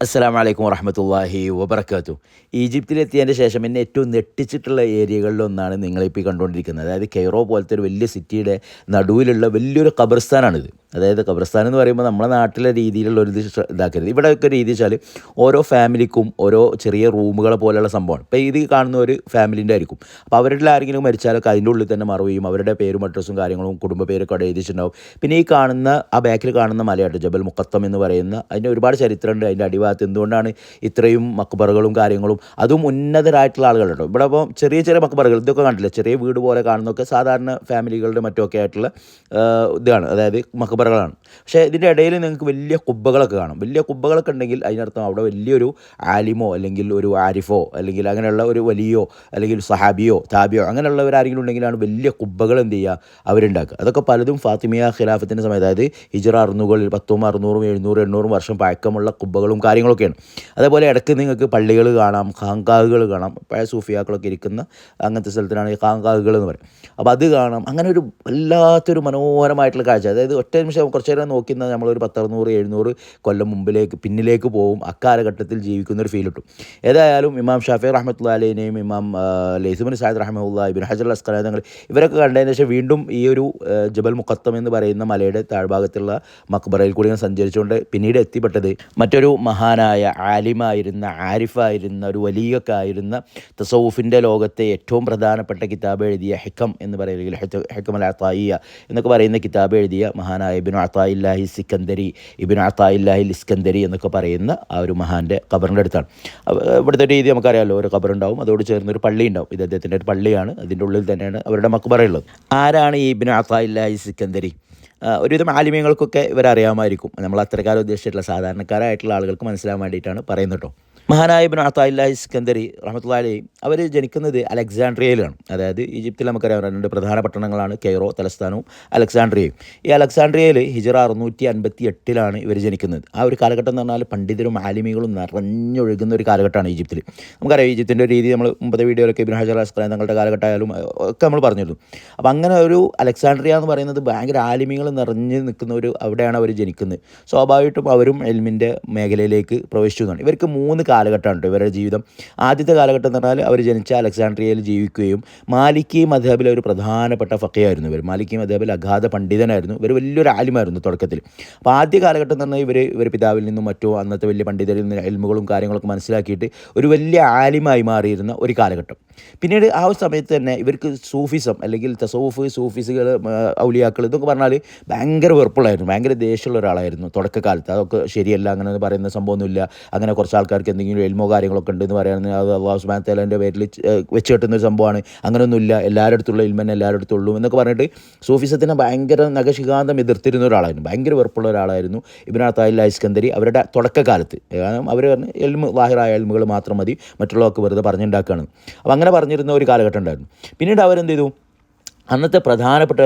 അസ്സാം വലൈക്കും വറഹമത്തല്ലാഹി വബർക്കാത്തു ഈജിപ്തിലെത്തിയതിന്റെ ശേഷം എന്നെ ഏറ്റവും നെട്ടിച്ചിട്ടുള്ള ഏരിയകളിലൊന്നാണ് നിങ്ങളിപ്പോൾ കണ്ടുകൊണ്ടിരിക്കുന്നത്. അതായത് കെയ്റോ പോലത്തെ ഒരു വലിയ സിറ്റിയുടെ നടുവിലുള്ള വലിയൊരു ഖബർസ്ഥാനാണിത്. അതായത് ഖബർസ്ഥാൻ എന്ന് പറയുമ്പോൾ നമ്മുടെ നാട്ടിലെ രീതിയിലുള്ള ഒരു ഇത് ഇവിടെ ഇതാക്കരുത്. ഇവിടെയൊക്കെ രീതി വെച്ചാൽ ഓരോ ഫാമിലിക്കും ഓരോ ചെറിയ റൂമുകളെ പോലെയുള്ള സംഭവമാണ്. ഇപ്പോൾ ഇത് കാണുന്ന ഒരു ഫാമിലിന്റെ ആയിരിക്കും. അപ്പോൾ അവരുടെ ആരെങ്കിലും മരിച്ചാലൊക്കെ അതിന്റെ ഉള്ളിൽ തന്നെ മറവിയും അവരുടെ പേരും അഡ്രസ്സും കാര്യങ്ങളും കുടുംബ പേരൊക്കെ അവിടെ എഴുതിയിട്ടുണ്ടാവും പിന്നെ ഈ കാണുന്ന ആ ബാക്കിൽ കാണുന്ന മലയാട്ട് ജബൽ മുക്കത്തം എന്ന് പറയുന്ന അതിന്റെ ഒരുപാട് ചരിത്രമുണ്ട്. അതിന്റെ അടിഭാഗത്ത് എന്തുകൊണ്ടാണ് ഇത്രയും മക്ബറുകളും കാര്യങ്ങളും അതും ഉന്നതരായിട്ടുള്ള ആളുകളുണ്ടോ? ഇവിടെ അപ്പോൾ ചെറിയ ചെറിയ മക്ബറുകൾ ഇതൊക്കെ കണ്ടില്ല? ചെറിയ വീട് പോലെ കാണുന്നതൊക്കെ സാധാരണ ഫാമിലികളുടെ മറ്റൊക്കെ ആയിട്ടുള്ള ഇതാണ്. അതായത് മക്ബറുകളാണ് പക്ഷേ ഇതിന്റെ ഇടയിൽ നിങ്ങൾക്ക് വലിയ കുബ്ബകളൊക്കെ കാണും. വലിയ കുബ്ബകളൊക്കെ ഉണ്ടെങ്കിൽ അതിനർത്ഥം അവിടെ വലിയൊരു ആലിമോ അല്ലെങ്കിൽ ഒരു ആരിഫോ അല്ലെങ്കിൽ അങ്ങനെയുള്ള ഒരു വലിയോ അല്ലെങ്കിൽ സഹാബിയോ താബിയോ അങ്ങനെയുള്ളവരാരെങ്കിലും ഉണ്ടെങ്കിലാണ് വലിയ കുബ്ബകൾ എന്ത് ചെയ്യുക? അവരുണ്ടാക്കുക. അതൊക്കെ പലതും ഫാത്തിമിയ ഖിലാഫത്തിന്റെ സമയത്ത് അതായത് ഹിജറ അറുന്നൂറുകളിൽ പത്തും അറുന്നൂറും എഴുന്നൂറും എണ്ണൂറും വർഷം പഴക്കമുള്ള കുബ്ബകളും കാര്യങ്ങളൊക്കെയാണ്. അതേപോലെ ഇടയ്ക്ക് നിങ്ങൾക്ക് പള്ളികൾ കാണാം ഖാങ്കാഹുകൾ കാണാം. പഴയ സൂഫിയാക്കളൊക്കെ ഇരിക്കുന്ന അങ്ങനത്തെ സ്ഥലത്തിനാണ് ഈ ഖാങ്കാഹുകൾ എന്ന് പറയും അപ്പോൾ അത് കാണാം. അങ്ങനെ ഒരു വല്ലാത്തൊരു മനോഹരമായിട്ടുള്ള കാഴ്ച. അതായത് ഒറ്റ നിമിഷം കുറച്ച് നേരം നോക്കി നിന്നാൽ നമ്മളൊരു പത്തറുന്നൂറ് എഴുന്നൂറ് കൊല്ലം മുമ്പിലേക്ക് പിന്നിലേക്ക് പോകും. അക്കാലഘട്ടത്തിൽ ജീവിക്കുന്ന ഒരു ഫീൽ കിട്ടും. ഏതായാലും ഇമാം ഷാഫി റഹ്മത്തുള്ള അലീനെയും ഇമാം ലൈസുബിൻ സാദ് റഹ്മുല്ല ഇബിൻ ഹജർ അസ്കലങ്ങൾ ഇവരൊക്കെ കണ്ടതിന് ശേഷം വീണ്ടും ഈ ഒരു ജബൽ മുഖത്തം എന്ന് പറയുന്ന മലയുടെ താഴ്ഭാഗത്തുള്ള മക്ബറയിൽ കൂടി ഞാൻ സഞ്ചരിച്ചുകൊണ്ട് പിന്നീട് എത്തിപ്പെട്ടത് മറ്റൊരു മഹാനായ ആലിമായിരുന്ന ആരിഫായിരുന്ന ഒരു വലിയൊക്കെ ആയിരുന്ന തസൗഫിന്റെ ലോകത്തെ ഏറ്റവും പ്രധാനപ്പെട്ട കിതാബ് എഴുതിയ ഹെക്കം എന്ന് പറയുന്ന ഹെക്കം അൽ എന്നൊക്കെ പറയുന്ന കിതാബ് എഴുതിയ മഹാനായ ഇബിൻ അത്തായില്ലാഹി സിക്കന്ദരി ഇബിൻ അത്തായില്ലാഹി ഇസ്കന്ദരി എന്നൊക്കെ പറയുന്ന ആ ഒരു മഹാന്റെ ഖബറിന്റെ അടുത്താണ്. ഇവിടുത്തെ രീതി നമുക്കറിയാമല്ലോ ഒരു ഖബറുണ്ടാവും അതോട് ചേർന്ന് ഒരു പള്ളി ഉണ്ടാവും. ഇത് അദ്ദേഹത്തിന്റെ ഒരു പള്ളിയാണ് അതിന്റെ ഉള്ളിൽ തന്നെയാണ് അവരുടെ മക്ബറയുള്ളത് ആരാണ് ഈ ഇബിൻ അത്തായില്ലാഹി സിക്കന്ദരി? ഒരുവിധം ആലിമ്യങ്ങൾക്കൊക്കെ ഇവരറിയാമായിരിക്കും. നമ്മൾ അത്രക്കാലം ഉദ്ദേശിച്ചിട്ടുള്ള സാധാരണക്കാരായിട്ടുള്ള ആളുകൾക്ക് മനസ്സിലാൻ വേണ്ടിയിട്ടാണ് പറയുന്നത് കേട്ടോ. മഹാനായ ഇബിൻ അത്തായില്ലാഹി സിക്കന്ദരി റഹ്മത്തുള്ളി അവർ ജനിക്കുന്നത് അലക്സാണ്ട്രിയയിലാണ്. അതായത് ഈജിപ്തിൽ നമുക്കറിയാം രണ്ട് പ്രധാന പട്ടണങ്ങളാണ് കെയ്റോ തലസ്ഥാനവും അലക്സാണ്ട്രിയയും. ഈ അലക്സാണ്ട്രിയയിൽ ഹിജറ അറുന്നൂറ്റി അൻപത്തി എട്ടിലാണ് ഇവർ ജനിക്കുന്നത്. ആ ഒരു കാലഘട്ടം എന്ന് പറഞ്ഞാൽ പണ്ഡിതരും ആലിമികളും നിറഞ്ഞൊഴുകുന്ന ഒരു കാലഘട്ടമാണ് ഈജിപ്തിൽ നമുക്കറിയാം ഈജിപ്തിന്റെ രീതി നമ്മൾ മുമ്പത്തെ വീഡിയോയിലൊക്കെ ഇബിൻ ഹജർ അസ്കലാൻ തങ്ങളുടെ കാലഘട്ടമായാലും ഒക്കെ നമ്മൾ പറഞ്ഞിരുന്നു. അപ്പോൾ അങ്ങനെ ഒരു അലക്സാണ്ട്രിയ എന്ന് പറയുന്നത് ഭയങ്കര ആലിമികൾ നിറഞ്ഞ് നിൽക്കുന്ന ഒരു അവിടെയാണ് അവർ ജനിക്കുന്നത്. സ്വാഭാവികമായിട്ടും അവരും എൽമിന്റെ മേഖലയിലേക്ക് പ്രവേശിച്ചു എന്നാണ്. ഇവർക്ക് മൂന്ന് കാലഘട്ടമാണ് ഇവരുടെ ജീവിതം. ആദ്യത്തെ കാലഘട്ടം എന്ന് പറഞ്ഞാൽ അവർ ജനിച്ച അലക്സാണ്ട്രിയയിൽ ജീവിക്കുകയും മാലിക്കി മധബിലെ ഒരു പ്രധാനപ്പെട്ട ഫക്കയായിരുന്നു ഇവർ. മാലിക്കി മധബിൽ അഗാധ പണ്ഡിതനായിരുന്നു. ഇവർ വലിയൊരു ആലിമായിരുന്നു തുടക്കത്തിൽ. അപ്പോൾ ആദ്യ കാലഘട്ടം എന്ന് പറഞ്ഞാൽ ഇവർ ഇവർ പിതാവിൽ നിന്നും മറ്റോ അന്നത്തെ വലിയ പണ്ഡിതരിൽ നിന്ന് എൽമുകളും കാര്യങ്ങളൊക്കെ മനസ്സിലാക്കിയിട്ട് ഒരു വലിയ ആലിമായി മാറിയിരുന്ന ഒരു കാലഘട്ടം. പിന്നീട് ആ ഒരു സമയത്ത് തന്നെ ഇവർക്ക് സൂഫിസം അല്ലെങ്കിൽ തസോഫ് സൂഫിസുകൾ ഔലിയാക്കൾ ഇതൊക്കെ പറഞ്ഞാൽ ഭയങ്കര വെറുപ്പുള്ളായിരുന്നു ഭയങ്കര ദേഷ്യമുള്ള ഒരാളായിരുന്നു തുടക്കകാലത്ത്. അതൊക്കെ ശരിയല്ല അങ്ങനെ പറയുന്ന സംഭവമൊന്നുമില്ല. അങ്ങനെ കുറച്ച് ആൾക്കാർക്ക് എന്തെങ്കിലും എൽമോ കാര്യങ്ങളൊക്കെ ഉണ്ടെന്ന് പറയുന്നത് അത് അള്ളാഹു സുബാൻ തലേന്റെ പേരിൽ ച- വെച്ച് കെട്ടുന്ന ഒരു സംഭവമാണ്. അങ്ങനെയൊന്നുമില്ല എല്ലാവരുടെ അടുത്തുള്ള ഇൽമൻ എല്ലാവരുടെ അടുത്തുള്ളൂ എന്നൊക്കെ പറഞ്ഞിട്ട് സൂഫിസത്തിനെ ഭയങ്കര നഖശികാന്തം എതിർത്തിരുന്ന ഒരാളായിരുന്നു. ഭയങ്കര വെറുപ്പുള്ള ഒരാളായിരുന്നു ഇബിനാ തായില്ല ഇസ്കന്ദരി അവരുടെ തുടക്കകാലത്ത്. കാരണം അവർ പറഞ്ഞ് എൽമ് വാഹിറായ എൽമുകൾ മാത്രം മതി. മറ്റുള്ളവർക്ക് വെറുതെ പറഞ്ഞുണ്ടാക്കുകയാണ്. അപ്പോൾ അങ്ങനെ പറഞ്ഞിരുന്ന ഒരു കാലഘട്ടം ഉണ്ടായിരുന്നു. പിന്നീട് അവരെന്ത് ചെയ്തു? അന്നത്തെ പ്രധാനപ്പെട്ട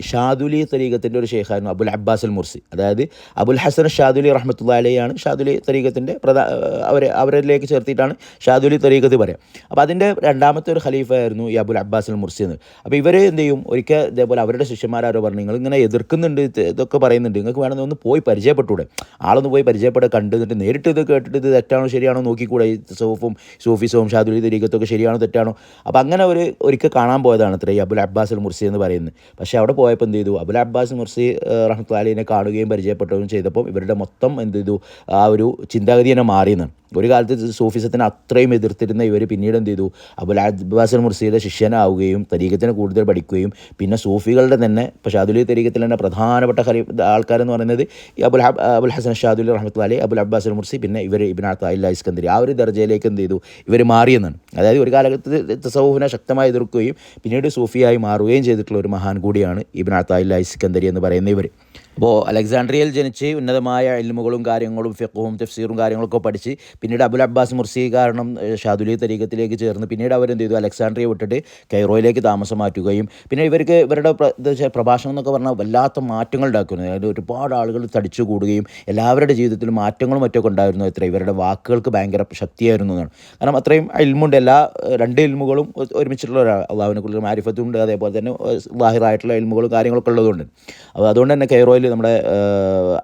ഷാദുലി തരീഖത്തിന്റെ ഒരു ഷെയ്ഖായിരുന്നു അബുൽ അബ്ബാസ് അൽ മുർസി അതായത് അബുൽ ഹസൻ ഷാദുലി റഹ്മത്തുള്ള ഷാദുലി തരീഖത്തിന്റെ പ്രധാ അവരെ അവരിലേക്ക് ചേർത്തിട്ടാണ് ഷാദുലി തരീഖത്ത് പറയാം. അപ്പോൾ അതിന്റെ രണ്ടാമത്തെ ഒരു ഖലീഫായിരുന്നു ഈ അബുൽ അബ്ബാസ് അൽ മുർസി എന്ന്. അപ്പോൾ ഇവർ എന്ത് ചെയ്യും? ഒരിക്കൽ ഇതേപോലെ അവരുടെ ശിഷ്യന്മാരോ പറഞ്ഞു നിങ്ങൾ ഇങ്ങനെ എതിർക്കുന്നുണ്ട് ഇതൊക്കെ പറയുന്നുണ്ട് നിങ്ങൾക്ക് വേണമെന്ന് ഒന്ന് പോയി പരിചയപ്പെട്ടൂടെ ആളൊന്ന് പോയി പരിചയപ്പെട്ട് കണ്ടിട്ട് നേരിട്ട് ഇത് കേട്ടിട്ട് ഇത് തെറ്റാണോ ശരിയാണോ നോക്കിക്കൂടെ? ഈ സൂഫും സൂഫിസവും ഷാദുലി തരീഖത്തൊക്കെ ശരിയാണോ തെറ്റാണോ? അപ്പോൾ അങ്ങനെ ഒരു ഒരിക്കൽ കാണാൻ പോയതാണ് അത്ര ഈ അബുൽ അബ്ബാസ് അൽ മുർസി എന്ന് പറയുന്നത്. പക്ഷേ അവിടെ പോയപ്പോൾ എന്ത് ചെയ്തു? അബുൽ അബ്ബാസ് മുർസി റഹ്മത്തുല്ലാലിനെ കാണുകയും പരിചയപ്പെട്ടതും ചെയ്തപ്പോൾ ഇവരുടെ മൊത്തം എന്ത് ചെയ്തു? ആ ഒരു ചിന്താഗതി തന്നെ മാറിയെന്നാണ് ഒരു കാലത്ത് സൂഫിസത്തിനെ അത്രയും എതിർത്തിരുന്ന ഇവർ പിന്നീട് എന്ത് ചെയ്തു? അബുൽ അബ്ബാസ് മുർസിയുടെ ശിഷ്യനാവുകയും തരീഖത്തിനെ കൂടുതൽ പഠിക്കുകയും പിന്നെ സൂഫികളുടെ തന്നെ ഇപ്പോൾ ഷാദുലി തരീഖത്തിൽ തന്നെ പ്രധാനപ്പെട്ട ഹരി ആൾക്കാരെന്ന് പറയുന്നത് ഈ Abul Abul Hasan Shadhili Ali Abul Abbas Mursi പിന്നെ ഇവർ ഇബിൻ അല്ല ഇസ്കന്ദരി ആ ഒരു ദർജയിലേക്ക് എന്ത് ചെയ്തു? ഇവർ മാറിയെന്നാണ്. അതായത് ഒരു കാലഘട്ടത്തിൽ തസൗഫിനെ ശക്തമായി എതിർക്കുകയും പിന്നീട് സൂഫിയായി മാറുകയും ചെയ്തിട്ടുള്ള ഒരു മഹാൻ കൂടിയാണ് ഇബിൻ അല്ല ഇസ്കന്ദരി എന്ന് പറയുന്ന ഇവർ അപ്പോൾ അലക്സാണ്ട്രിയയിൽ ജനിച്ച് ഉന്നതമായ എൽമുകളും കാര്യങ്ങളും ഫിഖും തഫ്സീറും കാര്യങ്ങളൊക്കെ പഠിച്ച് പിന്നീട് അബുൽ അബ്ബാസ് മുർസി കാരണം ഷാദുലി തരീഖത്തിലേക്ക് ചേർന്ന് പിന്നീട് അവരെന്ത് ചെയ്തു അലക്സാണ്ട്രിയ വിട്ടിട്ട് കൈറോയിലേക്ക് താമസം മാറ്റുകയും പിന്നെ ഇവർക്ക് ഇവരുടെ പ്രഭാഷണം എന്നൊക്കെ പറഞ്ഞാൽ വല്ലാത്ത മാറ്റങ്ങൾ ഉണ്ടാക്കുന്നു. അതായത് ഒരുപാട് ആളുകൾ തടിച്ചു കൂടുകയും എല്ലാവരുടെ ജീവിതത്തിലും മാറ്റങ്ങളും മറ്റൊക്കെ ഉണ്ടായിരുന്നു. എത്ര ഇവരുടെ വാക്കുകൾക്ക് ഭയങ്കര ശക്തിയായിരുന്നു എന്നാണ്. കാരണം അത്രയും ഇൽമുണ്ട്. എല്ലാ രണ്ട് ഇൽമുകളും ഒരുമിച്ചിട്ടുള്ള ഒരാൾ. അള്ളാഹുവിനെ കുറിച്ച് മാരിഫത്തും ഉണ്ട് അതേപോലെ തന്നെ ലാഹിറായിട്ടുള്ള ഇൽമുകളും കാര്യങ്ങളൊക്കെ ഉള്ളതുകൊണ്ട്. അപ്പോൾ അതുകൊണ്ട് തന്നെ കൈറോയിൽ നമ്മുടെ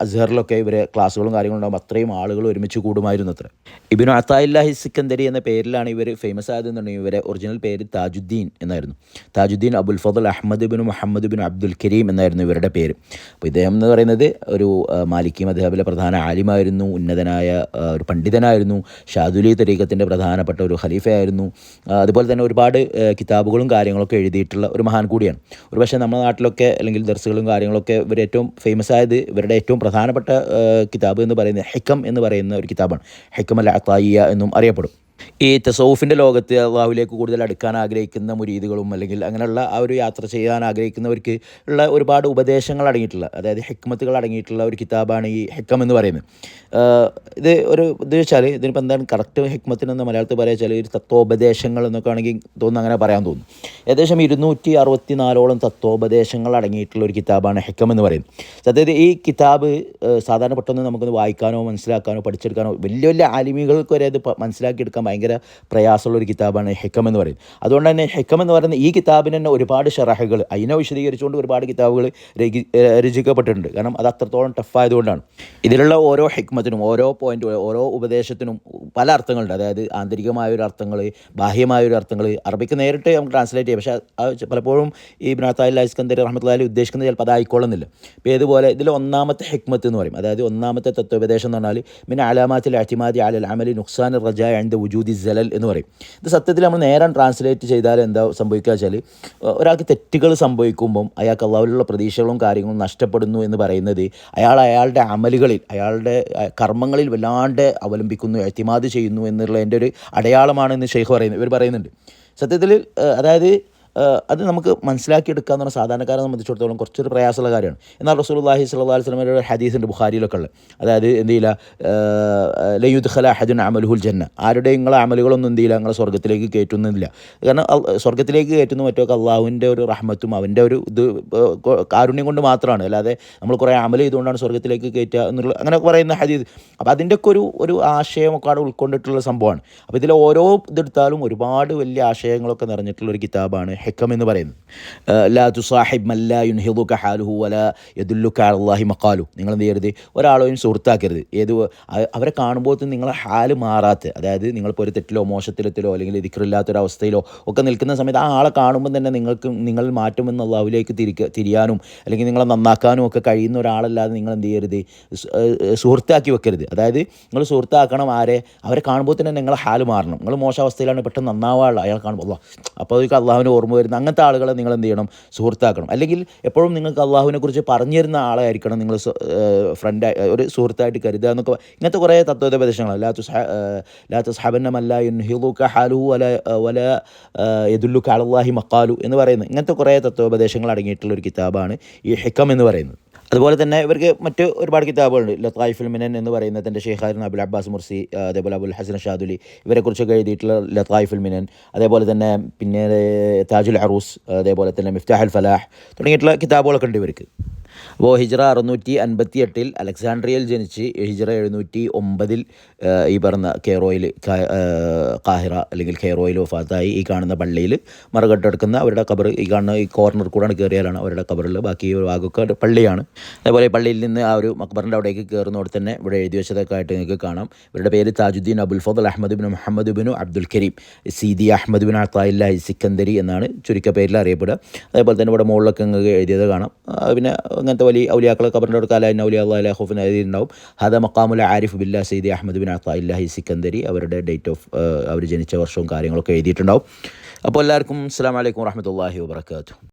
അസ്ഹറിലൊക്കെ ഇവർ ക്ലാസ്സുകളും കാര്യങ്ങളും ഉണ്ടാകും അത്രയും ആളുകൾ ഒരുമിച്ച് കൂടുമായിരുന്നു അത്ര. ഇബിനു അത്തായില്ലാഹി സിക്കന്ദരി എന്ന പേരിലാണ് ഇവർ ഫേമസ് ആയതെന്നുണ്ടെങ്കിൽ ഇവരെ ഒറിജിനൽ പേര് താജുദ്ദീൻ എന്നായിരുന്നു. Tajuddin Abul Fadl Ahmad bin Muhammad bin Abdul Karim എന്നായിരുന്നു ഇവരുടെ പേര്. അപ്പോൾ ഇദ്ദേഹം എന്ന് പറയുന്നത് ഒരു മാലിക്കി മദ്ഹബിലെ പ്രധാന ആലിമായിരുന്നു ഉന്നതനായ ഒരു പണ്ഡിതനായിരുന്നു ഷാദുലി തരീഖത്തിന്റെ പ്രധാനപ്പെട്ട ഒരു ഖലീഫയായിരുന്നു. അതുപോലെ തന്നെ ഒരുപാട് കിതാബുകളും കാര്യങ്ങളൊക്കെ എഴുതിയിട്ടുള്ള ഒരു മഹാൻ കൂടിയാണ്. ഒരു പക്ഷേ നമ്മുടെ നാട്ടിലൊക്കെ അല്ലെങ്കിൽ ദർസുകളും കാര്യങ്ങളൊക്കെ ഇവർ ഏറ്റവും ആയത് ഇവരുടെ ഏറ്റവും പ്രധാനപ്പെട്ട കിതാബ് എന്ന് പറയുന്നത് ഹെക്കം എന്ന് പറയുന്ന ഒരു കിതാബാണ്. ഹെക്കം അൽ അത്തായിയ എന്നും അറിയപ്പെടും. ഈ തസൗഫിന്റെ ലോകത്ത് അള്ളാഹുലേക്ക് കൂടുതൽ അടുക്കാൻ ആഗ്രഹിക്കുന്ന മുരീദുകളും അല്ലെങ്കിൽ അങ്ങനെയുള്ള ആ ഒരു യാത്ര ചെയ്യാൻ ആഗ്രഹിക്കുന്നവർക്ക് ഉള്ള ഒരുപാട് ഉപദേശങ്ങൾ അടങ്ങിയിട്ടുള്ള അതായത് ഹെക്മത്തുകൾ അടങ്ങിയിട്ടുള്ള ഒരു കിതാബാണ് ഈ ഹെക്കം എന്ന് പറയുന്നത്. ഇത് ഒരു ഇത് വെച്ചാൽ ഇതിനിപ്പോൾ എന്താണ് കറക്റ്റ് ഹെക്മത്തിനെന്ന് മലയാളത്തിൽ പറയുക വെച്ചാൽ ഒരു തത്വോപദേശങ്ങൾ എന്നൊക്കെ ആണെങ്കിൽ തോന്നുന്നു അങ്ങനെ പറയാൻ തോന്നുന്നു. ഏകദേശം ഇരുന്നൂറ്റി അറുപത്തി നാലോളം തത്വോപദേശങ്ങൾ അടങ്ങിയിട്ടുള്ള ഒരു കിതാബാണ് ഹെക്കം എന്ന് പറയുന്നത്. അതായത് ഈ കിതാബ് സാധാരണ പെട്ടെന്ന് നമുക്കൊന്ന് വായിക്കാനോ മനസ്സിലാക്കാനോ പഠിച്ചെടുക്കാനോ വലിയ വലിയ ആലിമികൾക്ക് വരെ അത് മനസ്സിലാക്കിയെടുക്കാൻ ഭയങ്കര പ്രയാസമുള്ള ഒരു കിതാബാണ് ഹെക്കം എന്ന് പറയുന്നത്. അതുകൊണ്ട് തന്നെ ഹെക്കം എന്ന് പറയുന്ന ഈ കിതാബിന് തന്നെ ഒരുപാട് ഷറഹകൾ അതിനെ വിശദീകരിച്ചുകൊണ്ട് ഒരുപാട് കിതാബുകൾ രചി- രചിക്കപ്പെട്ടിട്ടുണ്ട്. കാരണം അത് അത്രത്തോളം ടഫായതുകൊണ്ടാണ് ഇതിലുള്ള ഓരോ ഹെക്മത്തിനും ഓരോ പോയിന്റ് ഓരോ ഉപദേശത്തിനും പല അർത്ഥങ്ങളുണ്ട്. അതായത് ആന്തരികമായ ഒരു അർത്ഥങ്ങൾ ബാഹ്യമായ ഒരു അർത്ഥങ്ങൾ. അറബിക്ക് നേരിട്ട് നമുക്ക് ട്രാൻസ്ലേറ്റ് ചെയ്യാം. പക്ഷേ പലപ്പോഴും ഈ ബിനാത്താലി ഇസ്കന്ദർ റഹ്മത്തുള്ളി ഉദ്ദേശിക്കുന്നത് ചിലപ്പോൾ അതായിക്കൊള്ളുന്നില്ല. ഇപ്പോൾ ഇതുപോലെ ഇതിൽ ഒന്നാമത്തെ ഹെക്മത്ത് എന്ന് പറയും. അതായത് ഒന്നാമത്തെ തത്വോപദേശം എന്ന് പറഞ്ഞാൽ പിന്നെ അലാമാത്തിൽ അറ്റിമാദി അലൽ അമലി നുക്സാൻ റജ ആൻഡ് വുജൂദി ജലൽ എന്ന് പറയും. ഇത് സത്യത്തിൽ നമ്മൾ നേരം ട്രാൻസ്ലേറ്റ് ചെയ്താൽ എന്താ സംഭവിക്കുക വെച്ചാൽ ഒരാൾക്ക് തെറ്റുകൾ സംഭവിക്കുമ്പം അയാൾക്ക് അള്ളാഹുലുള്ള പ്രതീക്ഷകളും കാര്യങ്ങളും നഷ്ടപ്പെടുന്നു എന്ന് പറയുന്നത് അയാൾ അയാളുടെ അമലുകളിൽ അയാളുടെ കർമ്മങ്ങളിൽ വല്ലാണ്ട് അവലംബിക്കുന്നു എത്തിമാത് ചെയ്യുന്നു എന്നുള്ള എന്റെ ഒരു അടയാളമാണ് എന്ന് ഷെയ്ഖ് പറയുന്നത് ഇവർ പറയുന്നുണ്ട്. സത്യത്തിൽ അതായത് അത് നമുക്ക് മനസ്സിലാക്കിയെടുക്കുക എന്ന് സാധാരണക്കാരെ സംബന്ധിച്ചിടത്തോളം കുറച്ചൊരു പ്രയാസമുള്ള കാര്യമാണ്. എന്നാൽ റസൂലുള്ളാഹി സ്വല്ലു അലൈഹി വസല്ലമയുടെ ഒരു ഹദീസുണ്ട് ബുഖാരിയിലൊക്കെ ഉള്ളത് അതായത് എന്ത് ചെയ്യില്ല ലയുദ് ഖല ഹജുൻ അമലുഹുൽ ജന്ന. ആരുടെയും നിങ്ങളെ അമലുകളൊന്നും എന്ത് ചെയ്യില്ല നിങ്ങളെ സ്വർഗത്തിലേക്ക് കയറ്റുന്നില്ല. കാരണം സ്വർഗത്തിലേക്ക് കയറ്റുന്ന മറ്റൊക്കെ അള്ളാഹുവിന്റെ ഒരു റഹ്മത്തും അവന്റെ ഒരു ഇത് കാരുണ്യം കൊണ്ട് മാത്രമാണ്. അല്ലാതെ നമ്മൾ കുറേ അമൽ ചെയ്തുകൊണ്ടാണ് സ്വർഗത്തിലേക്ക് കയറ്റുക എന്നുള്ള അങ്ങനെ പറയുന്ന ഹദീസ്. അപ്പോൾ അതിന്റെയൊക്കെ ഒരു ഒരു ആശയമൊക്കെ അവിടെ ഉൾക്കൊണ്ടിട്ടുള്ള സംഭവമാണ്. അപ്പോൾ ഇതിൽ ഓരോ ഇതെടുത്താലും ഒരുപാട് വലിയ ആശയങ്ങളൊക്കെ നിറഞ്ഞിട്ടുള്ള ഒരു കിതാബാണ് ഹെക്കം എന്ന് പറയുന്നത് ലാ തു സാഹിബ് മല്ല യുൻഹിദുക ഹാലുഹു വല യദുല്ലുക അള്ളാഹി മക്കാലു നിങ്ങൾ എന്ത് ചെയ്യരുത്? ഒരാളെയും സുഹൃത്താക്കരുത്. ഏത് അവരെ കാണുമ്പോൾ തന്നെ നിങ്ങളെ ഹാൽ മാറാത്ത അതായത് നിങ്ങളിപ്പോൾ ഒരു തെറ്റിലോ മോശത്തിലെത്തിലോ അല്ലെങ്കിൽ ദിക്കറില്ലാത്തൊരവസ്ഥയിലോ ഒക്കെ നിൽക്കുന്ന സമയത്ത് ആ ആളെ കാണുമ്പോൾ തന്നെ നിങ്ങൾക്ക് നിങ്ങൾ മാറ്റുമെന്ന് അള്ളാഹുലേക്ക് തിരിക്ക തിരിയാനും അല്ലെങ്കിൽ നിങ്ങളെ നന്നാക്കാനും ഒക്കെ കഴിയുന്ന ഒരാളല്ലാതെ നിങ്ങൾ എന്ത് ചെയ്യരുത്? സുഹൃത്താക്കി വെക്കരുത്. അതായത് നിങ്ങൾ സുഹൃത്താക്കണം ആരെ? അവരെ കാണുമ്പോൾ തന്നെ നിങ്ങളെ ഹാൽ മാറണം. നിങ്ങൾ മോശാവസ്ഥയിലാണ് പെട്ടെന്ന് നന്നാവാനുള്ള അയാൾ കാണുമ്പോൾ. അപ്പോൾ അതൊക്കെ അള്ളാഹുവിന് ഓർമ്മ വരുന്ന അങ്ങനത്തെ ആളുകളെ നിങ്ങൾ എന്ത് ചെയ്യണം? സുഹൃത്താക്കണം. അല്ലെങ്കിൽ എപ്പോഴും നിങ്ങൾക്ക് അള്ളാഹുവിനെ കുറിച്ച് പറഞ്ഞു തരുന്ന ആളായിരിക്കണം നിങ്ങൾ ഫ്രണ്ട് ഒരു സുഹൃത്തായിട്ട് കരുതുക എന്നൊക്കെ ഇങ്ങനത്തെ കുറേ തത്വോപദേശങ്ങളാണ് ലാ തുസ്ഹ ഏഹ് ലാ തുസ്ഹബന്നമല്ല യുൻഹിദുക ഹാലുഹു വല വല യദുല്ലുക അലല്ലാഹി മക്കാലു എന്ന് പറയുന്നത്. ഇങ്ങനത്തെ കുറേ തത്വോപദേശങ്ങൾ അടങ്ങിയിട്ടുള്ള ഒരു കിതാബാണ് ഈ ഹിക്കം എന്ന് പറയുന്നത്. അതുപോലെ തന്നെ ഇവർക്ക് മറ്റ് ഒരുപാട് കിതാബുകളുണ്ട്. ലത്തായിഫുൽ മിനൻ എന്ന് പറയുന്ന തന്റെ ഷെയ്ഖായിരുന്നു അബുൽ അബ്ബാസ് മുർസി അതേപോലെ അബുൽ ഹസൻ ഷാദുലി. ഇവരെക്കുറിച്ചൊക്കെ എഴുതിയിട്ടുള്ള ലത്തായിഫുൽ മിനൻ അതേപോലെ തന്നെ പിന്നെ താജുൽ അറൂസ് അതേപോലെ തന്നെ മിഫ്താഹൽ ഫലാഹ് തുടങ്ങിയിട്ടുള്ള കിതാബുകളൊക്കെ ഉണ്ട് ഇവർക്ക്. അപ്പോൾ ഹിജ്റ അറുന്നൂറ്റി അൻപത്തി എട്ടിൽ അലക്സാണ്ട്രിയയിൽ ജനിച്ച് ഹിജ്റ എഴുന്നൂറ്റി ഒമ്പതിൽ ഈ പറഞ്ഞ കെയറോയിൽ കാഹിറ അല്ലെങ്കിൽ കെയറോയിൽ വഫാത്തായി ഈ കാണുന്ന പള്ളിയിൽ മറുകട്ടെടുക്കുന്ന അവരുടെ കബർ ഈ കാണുന്ന ഈ കോർണർ കൂടാണ് കയറിയാലാണ് അവരുടെ കബറിൽ ബാക്കി ഭാഗമൊക്കെ പള്ളിയാണ്. അതേപോലെ പള്ളിയിൽ നിന്ന് ആ ഒരു മക്ബറിന്റെ അവിടേക്ക് കയറുന്നവിടെ തന്നെ ഇവിടെ എഴുതി വെച്ചതൊക്കെ ആയിട്ട് നിങ്ങൾക്ക് കാണാം. ഇവരുടെ പേര് Tajuddin Abul Fadl Ahmad bin Muhammad bin Abdul Karim. Sidi Ahmad bin Ataillah Sikandari എന്നാണ് ചുരുക്ക പേരിൽ അറിയപ്പെടുക. അതേപോലെ തന്നെ ഇവിടെ മുകളിലൊക്കെ നിങ്ങൾക്ക് എഴുതിയത് കാണാം. പിന്നെ അങ്ങനത്തെ വലിയ ഔലിയാക്കളെ കബറിന്റെ അവിടെ അലാ ഔലിയ അള്ളാഹ് എഴുതിയിട്ടുണ്ടാവും. ഹദ മക്കാമുല ആരിഫ് ബില്ല Sidi Ahmad bin Ataillah Sikandari അവരുടെ ഡേറ്റ് ഓഫ് അവർ ജനിച്ച വർഷവും കാര്യങ്ങളൊക്കെ എഴുതിയിട്ടുണ്ടാവും. അപ്പോൾ എല്ലാവർക്കും അസ്സാം വലൈക്കും വാഹമത്തല്ലാഹി വാബർക്കാത്തു